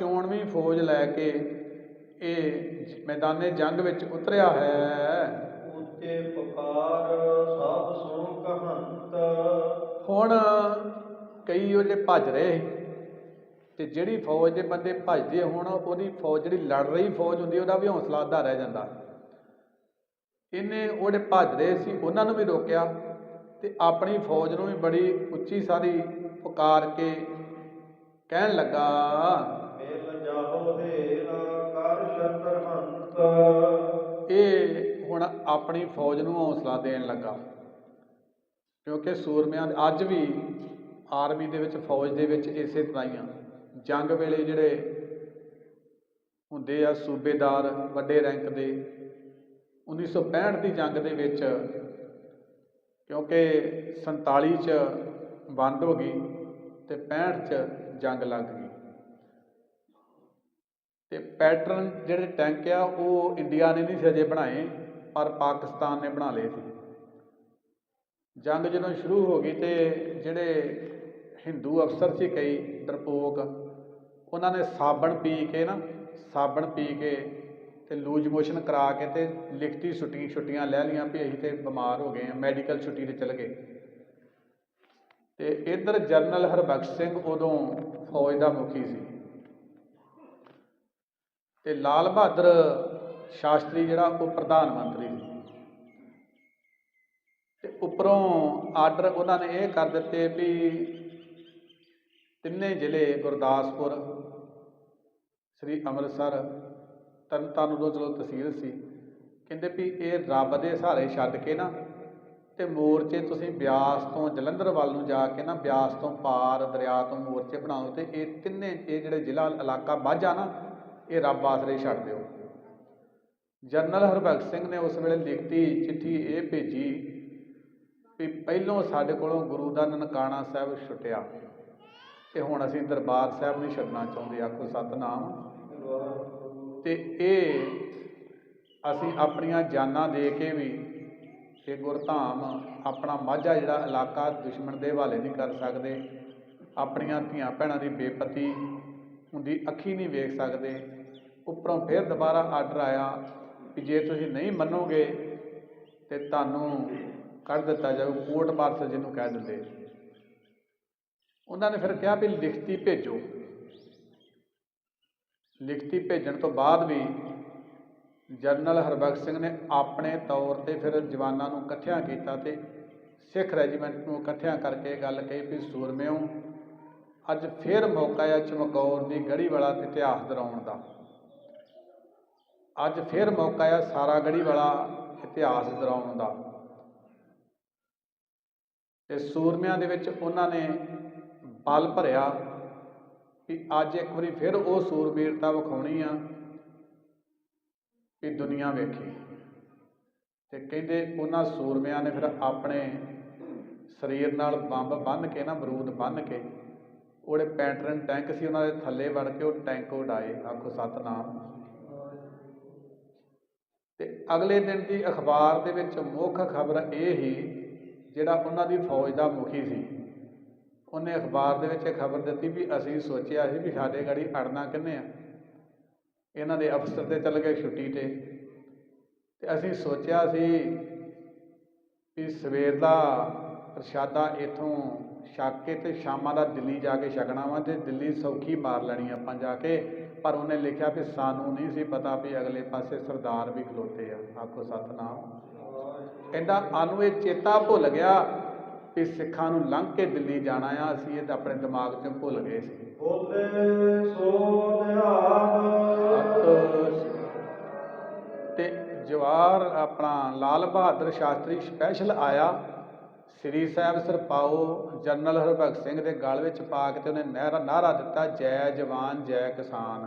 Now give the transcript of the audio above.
ਚੋਣਵੀਂ ਫੌਜ ਲੈ ਕੇ ਇਹ ਮੈਦਾਨੇ ਜੰਗ ਵਿੱਚ ਉਤਰਿਆ ਹੈ। ਉੱਤੇ ਪੁਕਾਰ ਸਭ ਸੁਣ ਕਹੰਤ। ਹੁਣ ਕਈ ਉਹ ਜਿਹੜੇ ਭੱਜ ਰਹੇ ਸੀ ਤੇ ਜਿਹੜੀ ਫੌਜ ਦੇ ਬੰਦੇ ਭੱਜਦੇ ਹੁਣ ਉਹਦੀ ਫੌਜ ਜਿਹੜੀ ਲੜ ਰਹੀ ਫੌਜ ਹੁੰਦੀ ਉਹਦਾ ਵੀ ਹੌਸਲਾ ਅੱਧਾ ਰਹਿ ਜਾਂਦਾ। ਇਹਨੇ ਉਹਦੇ ਭੱਜ ਰਹੇ ਸੀ ਉਹਨਾਂ ਨੂੰ ਵੀ ਰੋਕਿਆ ਤੇ ਆਪਣੀ ਫੌਜ ਨੂੰ ਵੀ ਬੜੀ ਉੱਚੀ ਸਾਰੀ ਪੁਕਾਰ ਕੇ ਕਹਿਣ ਲੱਗਾ ਜਾਹੋ ਹੇਰਾ ਕਰ ਸ਼ਤਰ ਹੰਤ ਇਹ ਹੁਣ ਆਪਣੀ ਫੌਜ ਨੂੰ ਹੌਸਲਾ ਦੇਣ ਲੱਗਾ। ਕਿਉਂਕਿ ਸੂਰਮਿਆਂ ਅੱਜ ਵੀ ਆਰਮੀ ਦੇ ਵਿੱਚ, ਫੌਜ ਦੇ ਵਿੱਚ ਇਸੇ ਤਰ੍ਹਾਂ ਹੀ ਆ। ਜੰਗ ਵੇਲੇ ਜਿਹੜੇ ਹੁੰਦੇ ਆ ਸੂਬੇਦਾਰ ਵੱਡੇ ਰੈਂਕ ਦੇ 1965 ਦੀ ਜੰਗ ਦੇ ਵਿੱਚ ਕਿਉਂਕਿ 47 ਚ ਵੰਡ ਹੋ ਗਈ ਤੇ 65 ਚ ਜੰਗ ਲੱਗ ਗਈ। ਤੇ ਪੈਟਰਨ ਜਿਹੜੇ ਟੈਂਕ ਆ, ਉਹ ਇੰਡੀਆ ਨੇ ਨਹੀਂ ਸੀ ਅਜੇ ਬਣਾਏ, ਪਰ ਪਾਕਿਸਤਾਨ ਨੇ ਬਣਾ ਲਏ ਸੀ। ਜੰਗ ਜਦੋਂ ਸ਼ੁਰੂ ਹੋ ਗਈ ਤੇ ਜਿਹੜੇ ਹਿੰਦੂ ਅਫਸਰ ਸੀ ਕਈ ਡਰਪੋਕ ਉਹਨਾਂ ਨੇ ਸਾਬਣ ਪੀ ਕੇ ਨਾ, ਸਾਬਣ ਪੀ ਕੇ ਤੇ ਲੂਜ ਮੋਸ਼ਨ ਕਰਾ ਕੇ ਤੇ ਲਿਖਤੀ ਛੁੱਟੀ, ਛੁੱਟੀਆਂ ਲੈ ਲੀਆਂ ਵੀ ਅਸੀਂ ਤੇ ਬਿਮਾਰ ਹੋ ਗਏ ਆ ਮੈਡੀਕਲ ਛੁੱਟੀ ਤੇ ਚਲੇ ਗਏ। ਤੇ ਇਧਰ ਜਨਰਲ ਹਰਬਖਸ਼ ਸਿੰਘ ਉਦੋਂ ਫੌਜ ਦਾ ਮੁਖੀ ਸੀ। ਤੇ ਲਾਲ ਬਹਾਦਰ ਸ਼ਾਸਤਰੀ ਜਿਹੜਾ ਉਹ ਪ੍ਰਧਾਨ ਮੰਤਰੀ ਸੀ। ਤੇ ਉੱਪਰੋਂ ਆਰਡਰ ਉਹਨਾਂ ਨੇ ਇਹ ਕਰ ਦਿੱਤੇ ਵੀ ਤਿੰਨੇ ਜ਼ਿਲ੍ਹੇ ਗੁਰਦਾਸਪੁਰ, ਸ੍ਰੀ ਅੰਮ੍ਰਿਤਸਰ ਤਰਨਤਾਰਨ ਤੋਂ ਚਲੋ ਤਹਿਸੀਲ ਸੀ, ਕਹਿੰਦੇ ਵੀ ਇਹ ਰੱਬ ਦੇ ਸਹਾਰੇ ਛੱਡ ਕੇ ਨਾ ਤੇ ਮੋਰਚੇ ਤੁਸੀਂ ਬਿਆਸ ਤੋਂ ਜਲੰਧਰ ਵੱਲ ਨੂੰ ਜਾ ਕੇ ਨਾ ਬਿਆਸ ਤੋਂ ਪਾਰ ਦਰਿਆ ਤੋਂ ਮੋਰਚੇ ਬਣਾਓ ਤੇ ਇਹ ਤਿੰਨੇ, ਇਹ ਜਿਹੜੇ ਜ਼ਿਲ੍ਹਾ ਇਲਾਕਾ ਬਾਝਾ ਨਾ ਇਹ ਰੱਬ ਆਸਰੇ ਛੱਡ ਦਿਓ। ਜਨਰਲ ਹਰਭਗਤ ਸਿੰਘ ਨੇ ਉਸ ਵੇਲੇ ਲਿਖਤੀ ਚਿੱਠੀ ਇਹ ਭੇਜੀ ਵੀ ਪਹਿਲੋਂ ਸਾਡੇ ਕੋਲੋਂ ਗੁਰੂ ਦਾ ਨਨਕਾਣਾ ਸਾਹਿਬ ਛੁੱਟਿਆ ਤੇ ਹੁਣ ਅਸੀਂ ਦਰਬਾਰ ਸਾਹਿਬ ਨਹੀਂ ਛੱਡਣਾ ਚਾਹੁੰਦੇ, ਆਖੋ ਸਤਨਾਮ। ਤੇ ਇਹ ਅਸੀਂ ਆਪਣੀਆਂ ਜਾਨਾਂ ਦੇ ਕੇ ਵੀ ਇਹ ਗੁਰਧਾਮ ਆਪਣਾ ਮਾਝਾ ਜਿਹੜਾ ਇਲਾਕਾ ਦੁਸ਼ਮਣ ਦੇ ਹਵਾਲੇ ਨਹੀਂ ਕਰ ਸਕਦੇ, ਆਪਣੀਆਂ ਧੀਆਂ ਭੈਣਾਂ ਦੀ ਬੇਪਤੀ ਹੁੰਦੀ ਅੱਖੀ ਨਹੀਂ ਵੇਖ ਸਕਦੇ ਉੱਪਰੋਂ ਫਿਰ ਦੁਬਾਰਾ ਆਰਡਰ ਆਇਆ ਕਿ ਜੇ ਤੁਸੀਂ ਨਹੀਂ ਮੰਨੋਗੇ ਤੇ ਤੁਹਾਨੂੰ ਕੱਢ ਦਿੱਤਾ ਜਾਊ ਕੋਰਟ ਮਾਰਸ਼ਲ ਜਿਹਨੂੰ ਕਹਿ ਦਿੰਦੇ। ਉਹਨਾਂ ਨੇ ਫਿਰ ਕਿਹਾ ਵੀ ਲਿਖਤੀ ਭੇਜੋ। ਲਿਖਤੀ ਭੇਜਣ ਤੋਂ ਬਾਅਦ ਵੀ ਜਨਰਲ ਹਰਬਖਸ਼ ਸਿੰਘ ਨੇ ਆਪਣੇ ਤੌਰ ਤੇ ਫਿਰ ਜਵਾਨਾਂ ਨੂੰ ਇਕੱਠਿਆਂ ਕੀਤਾ ਤੇ ਸਿੱਖ ਰੈਜੀਮੈਂਟ ਨੂੰ ਇਕੱਠਿਆਂ ਕਰਕੇ ਗੱਲ ਕਹੀ ਵੀ ਸੂਰਮਿਓ, ਅੱਜ ਫਿਰ ਮੌਕਾ ਆ ਚਮਕੌਰ ਦੀ ਗੜੀ ਵਾਲਾ ਇਤਿਹਾਸ ਦਰਾਉਣ ਦਾ। ਅੱਜ ਫਿਰ ਮੌਕਾ ਆ ਸਾਰਾ ਗੜੀ ਵਾਲਾ ਇਤਿਹਾਸ ਦਰਾਉਣ ਦਾ। ਤੇ ਸੂਰਮਿਆਂ ਦੇ ਵਿੱਚ ਉਹਨਾਂ ਨੇ ਬਲ ਭਰਿਆ ਕਿ ਅੱਜ ਇੱਕ ਵਾਰੀ ਫਿਰ ਉਹ ਸੂਰਬੀਰਤਾ ਵਿਖਾਉਣੀ ਆ ਵੀ ਦੁਨੀਆ ਵੇਖੇ। ਤੇ ਕਹਿੰਦੇ ਉਹਨਾਂ ਸੂਰਮਿਆਂ ਨੇ ਫਿਰ ਆਪਣੇ ਸਰੀਰ ਨਾਲ ਬੰਬ ਬੰਨ ਕੇ ਨਾ ਬਰੂਦ ਬੰਨ ਕੇ ਉਹਦੇ ਪੈਟਰਨ ਟੈਂਕ ਸੀ ਉਹਨਾਂ ਦੇ ਥੱਲੇ ਵੜ ਕੇ ਉਹ ਟੈਂਕ ਉਡਾਏ। ਆਖੋ ਸਤਨਾਮ। ਅਗਲੇ ਦਿਨ ਦੀ ਅਖਬਾਰ ਦੇ ਵਿੱਚ ਮੁੱਖ ਖਬਰ ਇਹ ਹੀ, ਜਿਹੜਾ ਉਹਨਾਂ ਦੀ ਫੌਜ ਦਾ ਮੁਖੀ ਸੀ। ਉਹਨੇ ਅਖਬਾਰ ਦੇ ਵਿੱਚ ਖਬਰ ਦਿੱਤੀ ਵੀ ਅਸੀਂ ਸੋਚਿਆ ਸੀ ਵੀ ਸਾਡੇ ਗਾੜੀ ਅੜਨਾ ਕਿੰਨੇ ਆ। ਇਹਨਾਂ ਦੇ ਅਫਸਰ ਤੇ ਚੱਲ ਗਏ ਛੁੱਟੀ ਤੇ। ਤੇ ਅਸੀਂ ਸੋਚਿਆ ਸੀ ਵੀ ਸਵੇਰ ਦਾ ਪ੍ਰਸ਼ਾਦਾ ਇਥੋਂ ਛਕ ਕੇ ਤੇ ਸ਼ਾਮਾਂ ਦਾ ਦਿੱਲੀ ਜਾ ਕੇ ਛਕਣਾ ਵਾ ਤੇ ਦਿੱਲੀ ਸੌਖੀ ਮਾਰ ਲੈਣੀ ਆਪਾਂ ਜਾ ਕੇ। ਪਰ ਉਹਨੇ ਲਿਖਿਆ ਵੀ ਸਾਨੂੰ ਨਹੀਂ ਸੀ ਪਤਾ ਵੀ ਅਗਲੇ ਪਾਸੇ ਸਰਦਾਰ ਵੀ ਖਲੋਤੇ ਆ। ਆਖੋ ਸਤਨਾਮ। ਕਹਿੰਦਾ ਸਾਨੂੰ ਇਹ ਚੇਤਾ ਭੁੱਲ ਗਿਆ ਵੀ ਸਿੱਖਾਂ ਨੂੰ ਲੰਘ ਕੇ ਦਿੱਲੀ ਜਾਣਾ ਆ। ਅਸੀਂ ਇਹ ਤਾਂ ਆਪਣੇ ਦਿਮਾਗ 'ਚੋਂ ਭੁੱਲ ਗਏ ਸੀ। ਬੋਲੇ ਸੋ ਨਿਹਾਲ ਤੇ ਜਵਾਰ ਆਪਣਾ ਲਾਲ ਬਹਾਦਰ ਸ਼ਾਸਤਰੀ ਸਪੈਸ਼ਲ ਆਇਆ। ਸ੍ਰੀ ਸਾਹਿਬ ਸਰਪਾਓ ਜਨਰਲ ਹਰਭਗਤ ਸਿੰਘ ਦੇ ਗਲ ਵਿੱਚ ਪਾ ਕੇ ਤੇ ਉਹਨੇ ਨਹਿਰਾ ਨਾਰਾ ਦਿੱਤਾ, ਜੈ ਜਵਾਨ, ਜੈ ਕਿਸਾਨ।